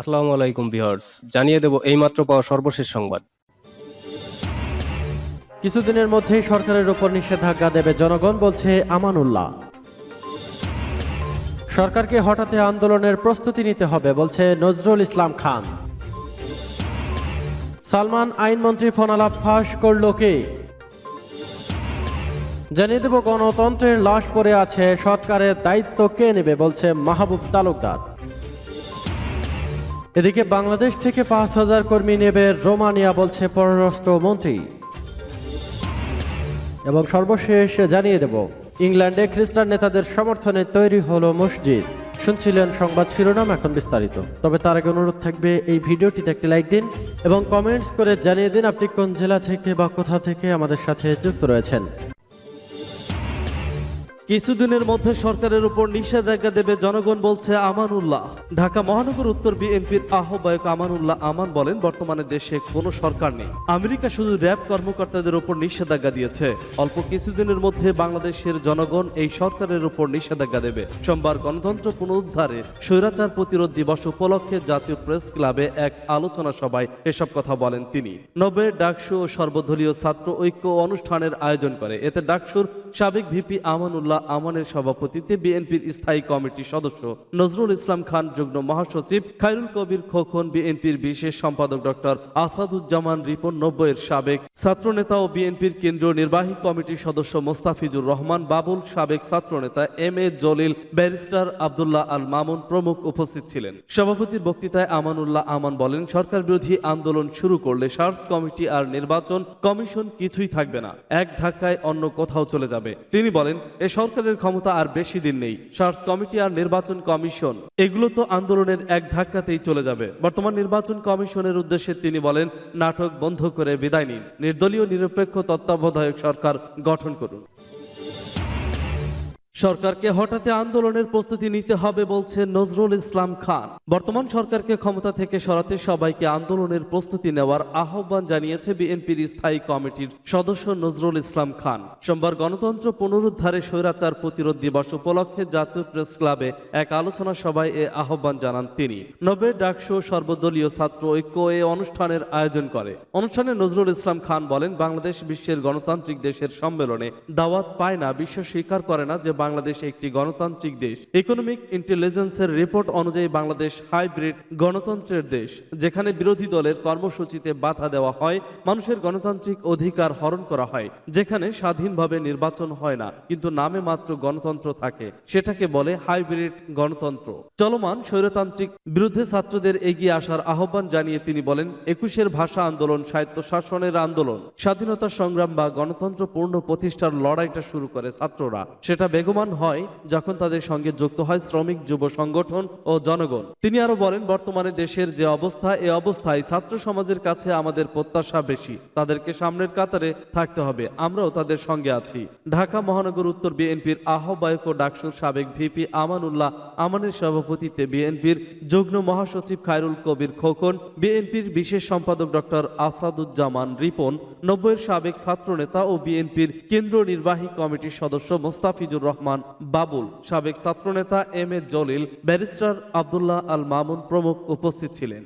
আসসালামু আলাইকুম ভিউয়ার্স, জানিয়ে দেব এইমাত্র পাওয়া সর্বশেষ সংবাদ। কিছুদিনের মধ্যেই সরকারের উপর নিষেধাজ্ঞা দেবে জনগণ, বলছে আমানুল্লাহ। সরকারকে হঠাতে আন্দোলনের প্রস্তুতি নিতে হবে, বলছে নজরুল ইসলাম খান। সালমান আইনমন্ত্রী ফোনালাপ ফাঁস করল কে? জানিয়ে দেব গণতন্ত্রের লাশ পড়ে আছে সরকারের দায়িত্ব কে নেবে, বলছে মাহবুব তালুকদার। এদিকে বাংলাদেশ থেকে পাঁচ হাজার কর্মী নেবে রোমানিয়া বলছে পররাষ্ট্রমন্ত্রী এবং সর্বশেষ জানিয়ে দেব, ইংল্যান্ডে খ্রিস্টান নেতাদের সমর্থনে তৈরি হলো মসজিদ। শুনছিলেন সংবাদ শিরোনাম এখন বিস্তারিত। তবে তার আগে অনুরোধ থাকবে, এই ভিডিওটিতে একটি লাইক দিন এবং কমেন্টস করে জানিয়ে দিন আপনি কোন জেলা থেকে বা কোথা থেকে আমাদের সাথে যুক্ত রয়েছেন। কিছুদিনের মধ্যে সরকারের উপর নিষেধাজ্ঞা দেবে জনগণ বলছে আমানুল্লাহ। ঢাকা মহানগর উত্তর বিএনপির আহ্বায়ক আমানুল্লাহ আমান বলেন, বর্তমানে দেশে কোনো সরকার নেই। আমেরিকা শুধু র্যাব কর্মকর্তাদের উপর নিষেধাজ্ঞা দিয়েছে। অল্প কিছুদিনের মধ্যে বাংলাদেশের জনগণ এই সরকারের উপর নিষেধাজ্ঞা দেবে। সোমবার গণতন্ত্র পুনরুদ্ধারে স্বৈরাচার প্রতিরোধ দিবস উপলক্ষে জাতীয় প্রেস ক্লাবে এক আলোচনা সভায় এসব কথা বলেন তিনি। নবে ডাকসু ও সর্বদলীয় ছাত্র ঐক্য অনুষ্ঠানের আয়োজন করে। এতে ডাকসুর সাবেক ভিপি আমানুল্লাহ আমানের সভাপতিত্বে বিএনপির স্থায়ী কমিটির সদস্য। নজরুল ইসলাম খান, যুগ্ম মহাসচিব। খায়রুল কবির খোকন, বিএনপির বিশেষ সম্পাদক ডক্টর আসাদুজ্জামান রিপন নব্বইয়ের সাবেক ছাত্রনেতা ও বিএনপির কেন্দ্রীয় নির্বাহী কমিটির সদস্য মোস্তাফিজুর রহমান, বাবুল সাবেক ছাত্রনেতা M A Jalil, barrister Abdullah Al Mamun প্রমুখ উপস্থিত ছিলেন। সভাপতির বক্তৃতায় আমানুল্লাহ আমান বলেন, সরকার বিরোধী আন্দোলন শুরু করলে সার্চ কমিটি আর নির্বাচন কমিশন কিছুই থাকবে না। এক ধাক্কায় অন্য কোথাও চলে যাবে। তিনি বলেন, এ সরকারের ক্ষমতা আর বেশি দিন নেই। সার্চ কমিটি আর নির্বাচন কমিশন। এগুলো তো আন্দোলনের এক ধাক্কাতেই চলে যাবে। বর্তমান নির্বাচন কমিশনের উদ্দেশ্যে তিনি বলেন, নাটক বন্ধ করে বিদায় নিন। নির্দলীয় নিরপেক্ষ তত্ত্বাবধায়ক সরকার গঠন করুন। সরকারকে হঠাতে আন্দোলনের প্রস্তুতি নিতে হবে বলছে নজরুল ইসলাম খান। বর্তমান সরকারকে ক্ষমতা থেকে সরাতে সবাইকে আন্দোলনের প্রস্তুতি নেওয়ার আহ্বান জানিয়েছে বিএনপির স্থায়ী কমিটির সদস্য নজরুল ইসলাম খান। সোমবার গণতন্ত্র পুনরুদ্ধারে স্বৈরাচার প্রতিরোধ দিবস উপলক্ষে জাতীয় প্রেস ক্লাবে এক আলোচনা সভায় এ আহ্বান জানান তিনি। নবে ডাকসু সর্বদলীয় ছাত্র ঐক্য এ অনুষ্ঠানের আয়োজন করে। অনুষ্ঠানে নজরুল ইসলাম খান বলেন, বাংলাদেশ বিশ্বের গণতান্ত্রিক দেশের সম্মেলনে দাওয়াত পায় না, বিশ্ব স্বীকার করে না যে বাংলাদেশ একটি গণতান্ত্রিক দেশ। ইকোনমিক ইন্টেলিজেন্সের রিপোর্ট অনুযায়ী বাংলাদেশ হাইব্রিড গণতন্ত্রের দেশ, যেখানে বিরোধী দলের কর্মসূচিতে বাধা দেওয়া হয়, মানুষের গণতান্ত্রিক অধিকার হরণ করা হয়, যেখানে স্বাধীনভাবে নির্বাচন হয় না, কিন্তু নামে মাত্র গণতন্ত্র থাকে, সেটাকে বলে হাইব্রিড গণতন্ত্র। চলমান স্বৈরতান্ত্রিক বিরুদ্ধে ছাত্রদের এগিয়ে আসার আহ্বান জানিয়ে তিনি বলেন, একুশের ভাষা আন্দোলন সাহিত্য শাসনের আন্দোলন। স্বাধীনতা সংগ্রাম বা গণতন্ত্র পূর্ণ প্রতিষ্ঠার লড়াইটা শুরু করে ছাত্ররা। সেটা বেগমান হয় যখন তাদের সঙ্গে যুক্ত হয় শ্রমিক যুব সংগঠন ও জনগণ। তিনি আরও বলেন, বর্তমানে দেশের যে অবস্থা, এ অবস্থায় ছাত্র সমাজের কাছে আমাদের প্রত্যাশা বেশি। তাদেরকে সামনের কাতারে থাকতে হবে। আমরাও তাদের সঙ্গে আছি। ঢাকা মহানগর উত্তর বিএনপির আহ্বায়ক ও ডাকসুর সাবেক ভিপি আমানুল্লাহ আমানের সভাপতিত্বে বিএনপির যুগ্ম মহাসচিব খায়রুল কবির খোকন, বিএনপির বিশেষ সম্পাদক ডক্টর আসাদুজ্জামান রিপন, নব্বইয়ের সাবেক ছাত্রনেতা ও বিএনপির কেন্দ্রীয় নির্বাহী কমিটির সদস্য মোস্তাফিজুর রহমান বাবুল সাবেক ছাত্রনেতা M A Jalil barrister Abdullah Al Mamun প্রমুখ উপস্থিত ছিলেন।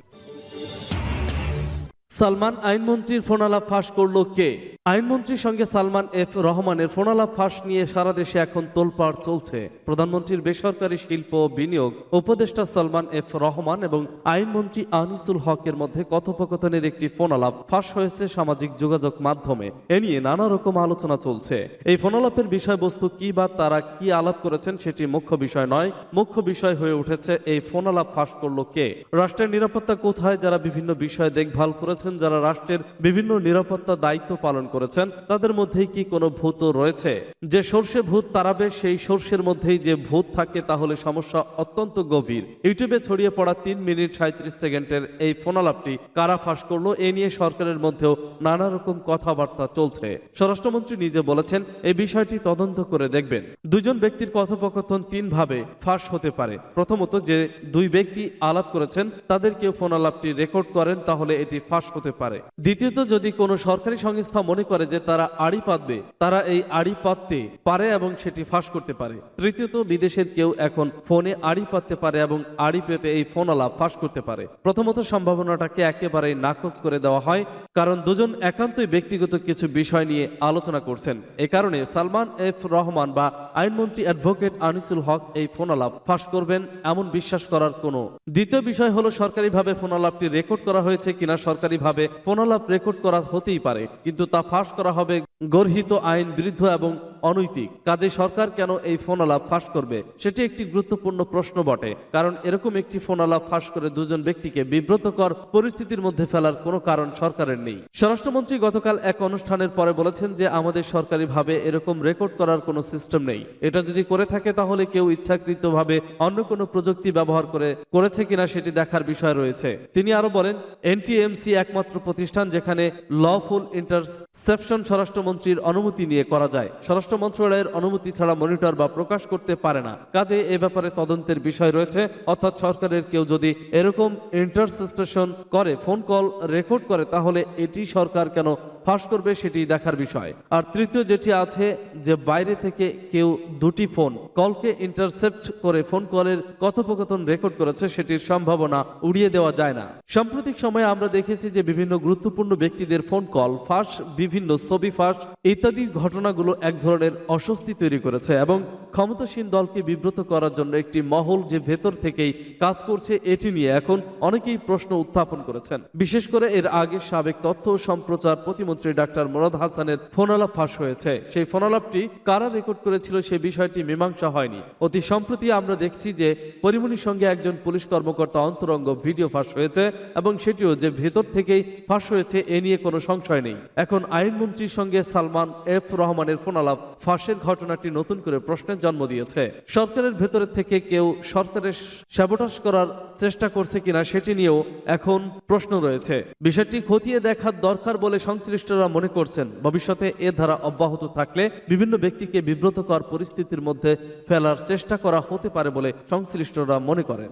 সালমান আইনমন্ত্রীর ফোনালাপ ফাঁস করল কে? আইনমন্ত্রীর সঙ্গে সালমান এফ রহমানের ফোনালাপ ফাঁস নিয়ে সারা দেশে এখন তোলপাড় চলছে। প্রধানমন্ত্রীর বেসরকারি শিল্প বিনিয়োগ, উপদেষ্টা সালমান এফ রহমান এবং আইনমন্ত্রী আনিসুল হকের মধ্যে কথোপকথনের একটি ফোনালাপ ফাঁস হয়েছে সামাজিক যোগাযোগ মাধ্যমে। এ নিয়ে নানা রকম আলোচনা চলছে। এই ফোনালাপের বিষয়বস্তু কি বা তারা কি আলাপ করেছেন সেটি মুখ্য বিষয় নয়, মুখ্য বিষয় হয়ে উঠেছে এই ফোনালাপ ফাঁস করল কে? রাষ্ট্রের নিরাপত্তা কোথায়? যারা বিভিন্ন বিষয় দেখভাল করেছেন যারা রাষ্ট্রের বিভিন্ন নিরাপত্তা দায়িত্ব পালন করেছেন, তাদের মধ্যেই কি কোনো ভূত রয়েছে? যে সর্ষে ভূত তারাবে সেই সর্ষের মধ্যেই যে ভূত থাকে, তাহলে সমস্যা অত্যন্ত গভীর। ইউটিউবে ছড়িয়ে পড়া তিন মিনিট সাঁত্রিশ সেকেন্ডের এই ফোনালাপটি কারা ফাঁস করল, এ নিয়ে সরকারের মধ্যেও নানা রকম কথাবার্তা চলছে। স্বরাষ্ট্রমন্ত্রী নিজে বলেছেন এই বিষয়টি তদন্ত করে দেখবেন। দুজন ব্যক্তির কথোপকথন তিন ভাবে ফাঁস হতে পারে। প্রথমত, যে দুই ব্যক্তি আলাপ করেছেন তাদের কেউ ফোনালাপটি রেকর্ড করেন, তাহলে এটি ফাঁস হতে পারে। দ্বিতীয়ত, যদি কোনো সরকারি সংস্থা মনে করে যে তারা আড়ি পাতবে, তারা এই আড়ি পাততে পারে এবং সেটি ফাঁস করতে পারে। তৃতীয়ত, বিদেশের কেউ এখন ফোনে আড়ি পাততে পারে এবং আড়ি পেতে এই ফোন আলাপ ফাঁস করতে পারে। প্রথমত, সম্ভাবনাটাকে একেবারেই নাকচ করে দেওয়া হয়, কারণ দুজন একান্তই ব্যক্তিগত কিছু বিষয় নিয়ে আলোচনা করছেন। এ কারণে সালমান এফ রহমান বা আইনমন্ত্রী অ্যাডভোকেট আনিসুল হক এই ফোন আলাপ ফাঁস করবেন এমন বিশ্বাস করার কোনো। দ্বিতীয় বিষয় হলো, সরকারিভাবে ফোন আলাপটি রেকর্ড করা হয়েছে কিনা সরকারিভাবে ফোন আলাপ রেকর্ড করা হতেই পারে, কিন্তু তা ফাঁস করা হবে গর্হিত আইন বিরুদ্ধ এবং অনৈতিক। কাজে সরকার কেন এই ফোন আলাপ ফাঁস করবে? সেটি একটি গুরুত্বপূর্ণ প্রশ্ন বটে, কারণ এরকম একটি ফোন আলাপ ফাঁস করে দুজন ব্যক্তিকে বিব্রতকর পরিস্থিতির মধ্যে ফেলার কোনো কারণ সরকারের নেই। স্বরাষ্ট্রমন্ত্রী গতকাল এক অনুষ্ঠানের পরে বলেছেন যে, আমাদের সরকারিভাবে এরকম রেকর্ড করার কোনো সিস্টেম নেই। এটা যদি করে থাকে, তাহলে কেউ ইচ্ছাকৃতভাবে অন্য কোনো প্রযুক্তি ব্যবহার করে, করেছে কিনা সেটি দেখার বিষয় রয়েছে। তিনি আরও বলেন, এনটিএমসি একমাত্র প্রতিষ্ঠান যেখানে লফুল ইন্টারসেপশন স্বরাষ্ট্রমন্ত্রীর অনুমতি নিয়ে করা যায়। স্বরাষ্ট্র মন্ত্রণালয়ের অনুমতি ছাড়া মনিটর বা প্রকাশ করতে পারে না। কাজে এ ব্যাপারে তদন্তের বিষয় রয়েছে। অর্থাৎ সরকারের কেউ যদি এরকম ইন্টারসেপশন করে, ফোন কল রেকর্ড করে, তাহলে এটি সরকার কেন ফাঁস করবে সেটি দেখার বিষয়। আর তৃতীয় যেটি আছে, যে বাইরে থেকে কেউ দুটি ফোন, কলকে ইন্টারসেপ্ট করে ফোন কলের কথোপকথন রেকর্ড করেছে, সেটির সম্ভাবনা উড়িয়ে দেওয়া যায় না। সাম্প্রতিক সময়ে আমরা দেখেছি যে বিভিন্ন গুরুত্বপূর্ণ ব্যক্তিদের ফোন কল, ফাঁস, বিভিন্ন ছবি ফাঁস ইত্যাদি ঘটনাগুলো এক ধরনের অস্বস্তি তৈরি করেছে এবং ক্ষমতাসীন দলকে বিব্রত করার জন্য একটি মহল যে ভেতর থেকেই কাজ করছে, এটি নিয়ে এখন অনেকেই প্রশ্ন উত্থাপন করেছেন। বিশেষ করে এর আগে সাবেক তথ্য ও সম্প্রচার প্রতিমন্ত্রী ডাক্তার মোরাদ হাসানের ফোনালাপ ফাঁস হয়েছে। সেই ফোনালাপটি কারা রেকর্ড করেছিল সে বিষয়টি মীমাংসা হয়নি। অতি সম্প্রতি আমরা দেখছি যে পরিমণির সঙ্গে একজন পুলিশ কর্মকর্তা অন্তরঙ্গ ভিডিও ফাঁস হয়েছে এবং সেটিও যে ভেতর থেকেই ফাঁস হয়েছে, এ নিয়ে কোনো সংশয় নেই। এখন আইনমন্ত্রীর সঙ্গে সালমান এফ রহমানের ফোনালাপ ফাঁসের ঘটনাটি নতুন করে প্রশ্নের জন্ম দিয়েছে। সরকারের ভেতরের থেকে কেউ সরকারের সাবটাস করার চেষ্টা করছে কিনা সেটি নিয়েও এখন প্রশ্ন রয়েছে। বিষয়টি খতিয়ে দেখার দরকার বলে সংশ্লিষ্টরা মনে করছেন। ভবিষ্যতে এ ধারা অব্যাহত থাকলে বিভিন্ন ব্যক্তিকে বিব্রতকর পরিস্থিতির মধ্যে ফেলার চেষ্টা করা হতে পারে বলে সংশ্লিষ্টরা মনে করেন।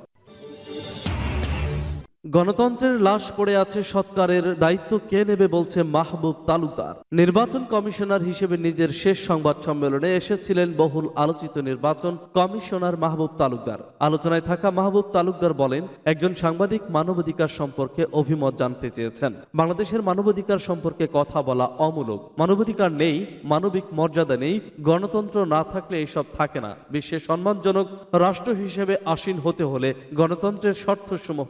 গণতন্ত্রের লাশ পড়ে আছে সৎকারের দায়িত্ব কে নেবে বলছে মাহবুব তালুকদার। নির্বাচন কমিশনার হিসেবে নিজের শেষ সংবাদ সম্মেলনে এসেছিলেন বহুল আলোচিত নির্বাচন কমিশনার মাহবুব তালুকদার। আলোচনায় থাকা মাহবুব তালুকদার বলেন, একজন সাংবাদিক মানবাধিকার সম্পর্কে অভিমত জানতে চেয়েছেন। বাংলাদেশের মানবাধিকার সম্পর্কে কথা বলা অমূলক। মানবাধিকার নেই, মানবিক মর্যাদা নেই, গণতন্ত্র না থাকলে এসব থাকে না। বিশ্বের সম্মানজনক রাষ্ট্র হিসেবে আসীন হতে হলে গণতন্ত্রের শর্তসমূহ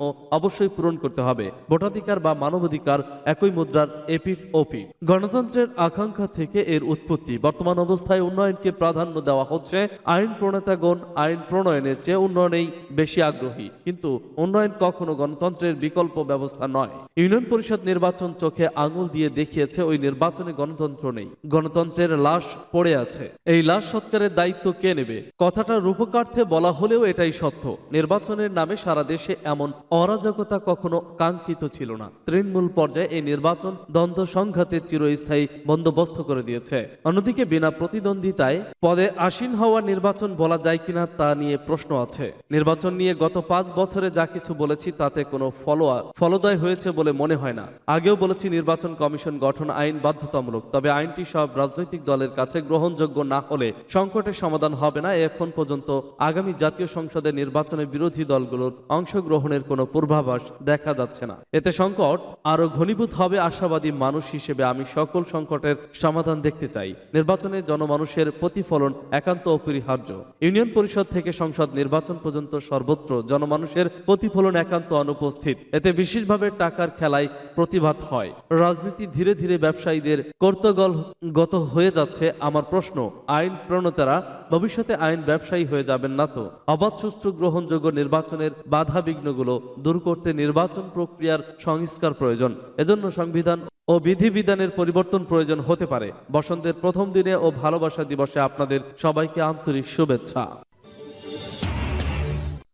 অবশ্যই পূরণ করতে হবে। ভোটাধিকার বা মানবাধিকার একই মুদ্রার এপিট ওপিট গণতন্ত্রের আকাঙ্ক্ষা থেকে এর উৎপত্তি। বর্তমান অবস্থায় উন্নয়নকে প্রাধান্য দেওয়া হচ্ছে আইন প্রণেতাগণ, আইন প্রণয়নের চেয়ে উন্নয়নেই বেশি আগ্রহী। কিন্তু উন্নয়ন কখনো গণতন্ত্রের বিকল্প ব্যবস্থা নয়। ইউনিয়ন পরিষদ নির্বাচন চোখে আঙুল দিয়ে দেখিয়েছে ওই নির্বাচনে গণতন্ত্র নেই। গণতন্ত্রের লাশ পড়ে আছে। এই লাশ সৎকারের দায়িত্ব কে নেবে? কথাটা রূপকার্থে বলা হলেও এটাই সত্য। নির্বাচনের নামে সারা দেশে এমন অরাজকতা কখনো কাঙ্ক্ষিত ছিল না। তৃণমূল পর্যায়ে এই নির্বাচন দ্বন্দ্ব সংঘাতের চিরস্থায়ী বন্দোবস্ত করে দিয়েছে। অন্যদিকে বিনা প্রতিদ্বন্দ্বিতায় পদে আসীন হওয়া নির্বাচন বলা যায় কিনা তা নিয়ে প্রশ্ন আছে। নির্বাচন নিয়ে গত পাঁচ বছরে যা কিছু বলেছি, তাতে কোনো ফলো ফলদয় হয়েছে বলে মনে হয় না। আগেও বলেছি নির্বাচন কমিশন গঠন আইন বাধ্যতামূলক, তবে আইনটি সব রাজনৈতিক দলের কাছে গ্রহণযোগ্য না হলে সংকটের সমাধান হবে না। এখন পর্যন্ত আগামী জাতীয় সংসদের নির্বাচনে বিরোধী দলগুলোর অংশগ্রহণের কোনো পূর্বাভাস দেখা যাচ্ছে না। এতে সংকট আরও ঘনীভূত হবে আশাবাদী মানুষ হিসেবে আমি সকল সংকটের সমাধান দেখতে চাই। নির্বাচনে জনমানুষের প্রতিফলন একান্ত অপরিহার্য। ইউনিয়ন পরিষদ থেকে সংসদ নির্বাচন পর্যন্ত সর্বত্র জনমানুষের প্রতিফলন একান্ত অনুপস্থিত। এতে বিশেষভাবে টাকার খেলায় প্রতিবাদ হয়। রাজনীতি ধীরে ধীরে ব্যবসায়ীদের কর্তগত হয়ে যাচ্ছে আমার প্রশ্ন, আইন প্রণেতারা ভবিষ্যতে আইন ব্যবসায়ী হয়ে যাবেন না তো? অবাধ সুষ্ঠু গ্রহণযোগ্য নির্বাচনের বাধা বিঘ্নগুলো দূর করতে নির্বাচন প্রক্রিয়ার সংস্কার প্রয়োজন। এজন্য সংবিধান ও বিধিবিধানের পরিবর্তন প্রয়োজন হতে পারে। বসন্তের প্রথম দিনে ও ভালোবাসা দিবসে আপনাদের সবাইকে আন্তরিক শুভেচ্ছা।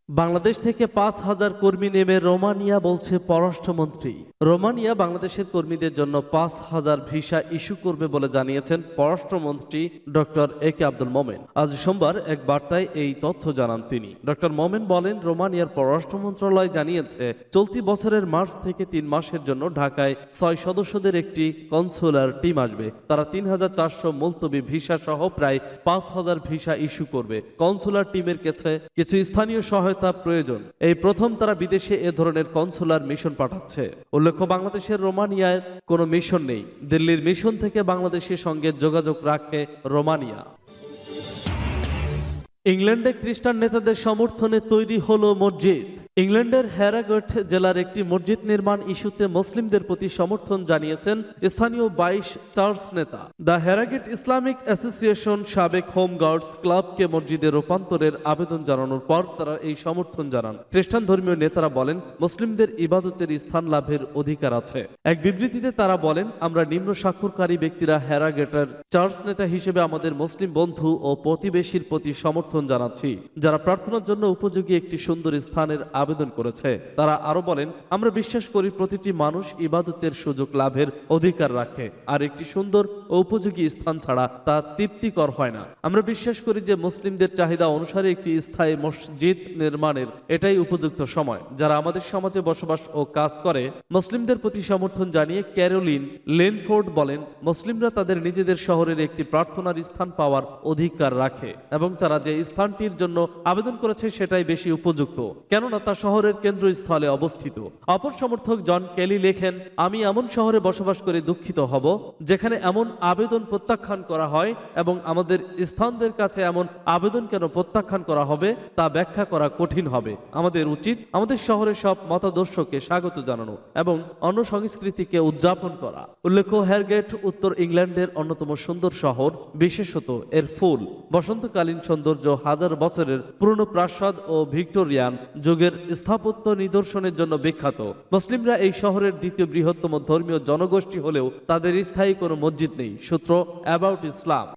বাংলাদেশ থেকে পাঁচ হাজার কর্মী নেমে রোমানিয়া বলছে পররাষ্ট্রমন্ত্রী। রোমানিয়া বাংলাদেশের কর্মীদের জন্য পাঁচ হাজার ভিসা ইস্যু করবে বলে জানিয়েছেন পররাষ্ট্রমন্ত্রী ডক্টর এ কে আব্দুল মোমেন। আজ সোমবার এক বার্তায় এই তথ্য জানান তিনি। ডক্টর মোমেন বলেন, রোমানিয়ার পররাষ্ট্র মন্ত্রণালয় জানিয়েছে, চলতি বছরের মার্চ থেকে তিন মাসের জন্য ঢাকায় ছয় সদস্যদের একটি কনসুলার টিম আসবে। তারা তিন হাজার চারশো মুলতবি ভিসা সহ প্রায় পাঁচ হাজার ভিসা ইস্যু করবে। কনসুলার টিমের কাছে কিছু স্থানীয় সহায়তা প্রয়োজন। এই প্রথম তারা বিদেশে এ ধরনের কনসুলার মিশন পাঠাচ্ছে। উল্লেখ্য, বাংলাদেশের রোমানিয়ায় কোনো মিশন নেই। দিল্লির মিশন থেকে বাংলাদেশের সঙ্গে যোগাযোগ রাখে রোমানিয়া। ইংল্যান্ডে খ্রিস্টান নেতাদের সমর্থনে তৈরি হলো মসজিদ। ইংল্যান্ডের হ্যারাগট জেলার একটি মসজিদ নির্মাণ ইস্যুতে মুসলিমদের প্রতি সমর্থন জানিয়েছেন স্থানীয় বাইশ চার্চ নেতা। দ্য হ্যারাগেট ইসলামিক অ্যাসোসিয়েশন সাবেক হোম গার্ডস ক্লাবকে মসজিদে রূপান্তরের আবেদন জানানোর পর তারা এই সমর্থন জানান। খ্রিস্টান ধর্মীয় নেতারা বলেন, মুসলিমদের ইবাদতের স্থান লাভের অধিকার আছে। এক বিবৃতিতে তারা বলেন, আমরা নিম্ন স্বাক্ষরকারী ব্যক্তিরা হ্যারাগেটের চার্চ নেতা হিসেবে আমাদের মুসলিম বন্ধু ও প্রতিবেশীর প্রতি সমর্থন জানাচ্ছি। যারা প্রার্থনার জন্য উপযোগী একটি সুন্দর স্থানের আবেদন করেছে। তারা আরও বলেন, আমরা বিশ্বাস করি প্রতিটি মানুষ ইবাদতের সুযোগ লাভের অধিকার রাখে, আর একটি সুন্দর ও উপযোগী স্থান ছাড়া তা তৃপ্তিকর হয় না। আমরা বিশ্বাস করি যে মুসলিমদের চাহিদা অনুসারে একটি স্থায়ী মসজিদ নির্মাণের এটাই উপযুক্ত সময়। যারা আমাদের সমাজে বসবাস ও কাজ করে, মুসলিমদের প্রতি সমর্থন জানিয়ে ক্যারোলিন লেনফোর্ড বলেন, মুসলিমরা তাদের নিজেদের শহরের একটি প্রার্থনার স্থান পাওয়ার অধিকার রাখে এবং তারা যে স্থানটির জন্য আবেদন করেছে সেটাই বেশি উপযুক্ত। কেননা তা শহরের কেন্দ্রস্থলে অবস্থিত। অপর সমর্থক জন কেলি লেখেন, আমি এমন শহরে বসবাস করে দুঃখিত হব, যেখানে এমন আবেদন প্রত্যাখ্যান করা হয় এবং আমাদের স্থানদের কাছে এমন আবেদন কেন প্রত্যাখ্যান করা হবে, তা ব্যাখ্যা করা কঠিন হবে। আমাদের উচিত আমাদের শহরের সব মতাদর্শকে স্বাগত জানানো এবং অন্য সংস্কৃতিকে উদযাপন করা। উল্লেখ্য হেয়ারগেট উত্তর ইংল্যান্ডের অন্যতম সুন্দর শহর, বিশেষত এর ফুল। বসন্তকালীন সৌন্দর্য হাজার বছরের পুরনো প্রাসাদ ও ভিক্টোরিয়ান যুগের স্থাপত্য নিদর্শনের জন্য বিখ্যাত। মুসলিমরা এই শহরের দ্বিতীয় বৃহত্তম ধর্মীয় জনগোষ্ঠী হলেও তাদের স্থায়ী কোনো মসজিদ নেই। সূত্র অ্যাবাউট ইসলাম